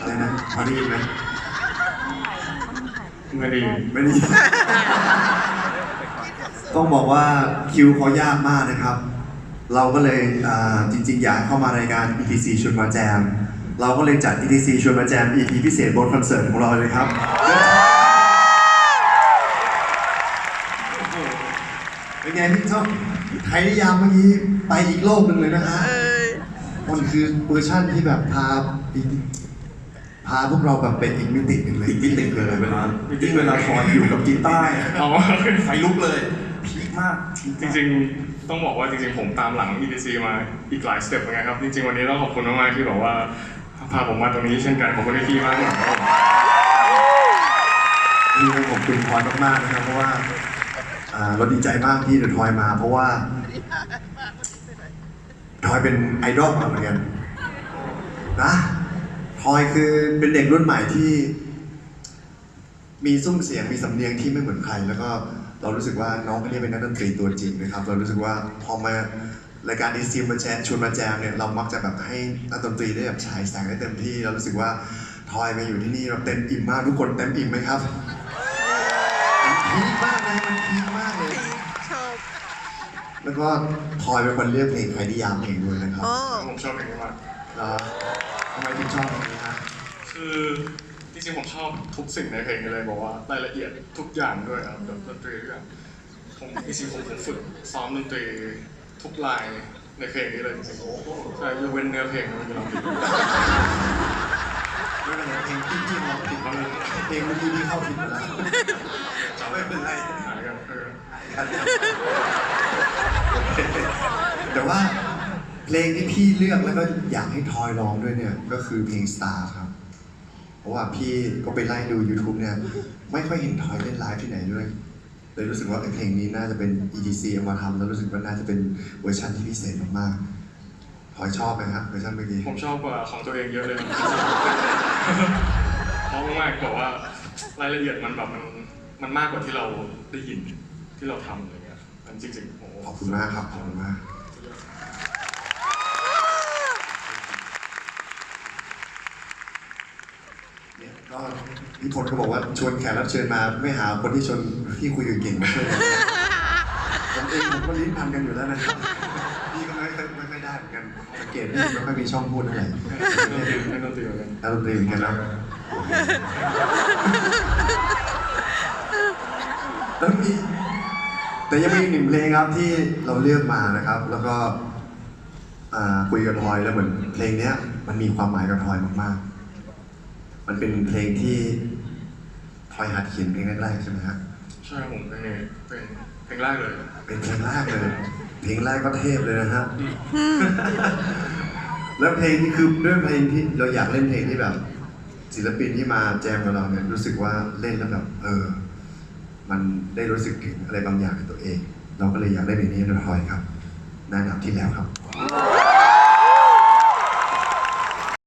อะไรนะพอดีไหมไม่ดีไม่ได้ต้องบอกว่าคิวเขายากมากนะครับ เราก็เลยอ่าจริง ๆ อยากให้เข้ามารายการ ETC ชวนมาแจม เราก็เลยจัด ETC ชวนมาแจม EP พิเศษบนคอนเสิร์ตของเราเลยครับ เป็นไงพี่ชอบ ไทยนิยามเมื่อกี้ไปอีกโลกหนึ่งเลยนะฮะมันคือเวอร์ชั่นที่แบบพาอีกพาพวกเราแบบเป็นอีกมิติหนึ่งเลยอีกมิติเลยเวลายิ่งเวลาทอยอยู่กับกีตาร์เอาไฟลุกเลยพีคมาก จริงๆ ต้องบอกว่าจริงๆ ผมตามหลัง EDC มาอีกหลายสเต็ปเหมือนกันครับ จริงๆ วันนี้ต้องขอบคุณมากๆ ที่แบบว่า พาผมมาตรงนี้เช่นกัน ขอบคุณพี่มากครับผมนี่ต้องขอบคุณทอยมากๆนะครับเพราะว่า อ่าเราดีใจมากที่เดอะทอยมา เพราะว่าทอยเป็นไอดอลเหมือนกันนะทอยคือเป็นเด็กรุ่นใหม่ที่ มีซุ้มเสียงมีสำเนียงที่ไม่เหมือนใคร แล้วก็เรารู้สึกว่าน้องคนนี้เป็นนักดนตรีตัวจริงนะครับ เรารู้สึกว่าพอมารายการดีซีมาแจมชวนมาแจมเนี่ยเรามักจะแบบให้นักดนตรีได้แบบฉายแสงได้เต็มที่ เรารู้สึกว่าทอยมาอยู่ที่นี่เราเต็มอิ่มมากทุกคนเต็มอิ่มไหมครับมันพีคมากนะ แล้วก็ทอยเป็นคนเลือกเพลงใครนิยามเองด้วยนะครับอ๋อ ผมชอบเพลงนี้มาก แล้วทำไมถึงชอบเพลงนี้ฮะคือจริงๆผมชอบทุกสิ่งในเพลงเลยบอกว่ารายละเอียดทุกอย่างด้วยครับแบบดนตรีทุกอย่างผมจริงๆผมผมฝึกซ้อมดนตรีทุกลายในเพลงนี้เลยจริงๆใช่ยกเว้นเนื้อเพลงมันจะร้องผิดไม่เป็นไรเพลงที่ที่เราผิดมาเลยเพลงเมื่อกี้ที่เข้าผิดไปแล้วไม่เป็นไร หายกันเออแต่ ว่าเพลงที่พี่เลือกแล้วก็อยากให้ทอยร้องด้วยเนี่ย ก็คือเพลง Star ครับ เพราะว่าพี่ก็ไปไล่ดู YouTube เนี่ย ไม่ค่อยเห็นทอยเล่นไลฟ์ที่ไหนด้วย เลยรู้สึกว่าเออเพลงนี้น่าจะเป็น EDC เอามาทำแล้วรู้สึกว่าน่าจะเป็นเวอร์ชันที่พิเศษมากๆทอยชอบไหมครับเวอร์ชันเมื่อกี้ผมชอบกว่าของตัวเองเยอะเลยเพราะมากๆบอกว่ารายละเอียดมันแบบมันมันมากกว่าที่เราได้ยินที่เราทำอะไรเงี้ยมันจริงๆโอ้โหขอบคุณมากครับขอบคุณมาก เนี่ยก็พี่พลก็บอกว่าชวนแขกรับเชิญมาไม่หาคนที่ชวนที่คุยเก่งๆมาช่วยเลยผมเองผมก็ลิ้นพันกันอยู่แล้วนะครับพี่ก็ไม่ค่อยไม่ค่อยได้เหมือนกันสังเกตพี่ไม่ค่อยมีช่องพูดเท่าไหร่ไม่ต้องตีเหมือนกันแล้วดนตรีเหมือนกันแล้วแล้วมีแต่ยังมีอีกหนึ่งเพลงครับที่เราเลือกมานะครับ แล้วก็อ่าคุยกับทอยแล้วเหมือนเพลงเนี้ยมันมีความหมายกับทอยมากๆ มันเป็นเพลงที่ทอยหัดเขียนเพลงแรกๆใช่ไหมฮะใช่ผมเพลงนี้เป็นเพลงแรกเลยเป็นเพลงแรกเลย เพลงแรกก็เทพเลยนะฮะ แล้วเพลงนี้คือเรื่องเพลงที่เราอยากเล่นเพลงที่แบบ ศิลปินที่มาแจมกับเราเนี่ยรู้สึกว่าเล่นแล้วแบบเออ มันได้รู้สึกถึงอะไรบางอย่างในตัวเอง เราก็เลยอยากเล่นเพลงนี้ให้ทอยครับหน้าหนาวที่แล้วครับ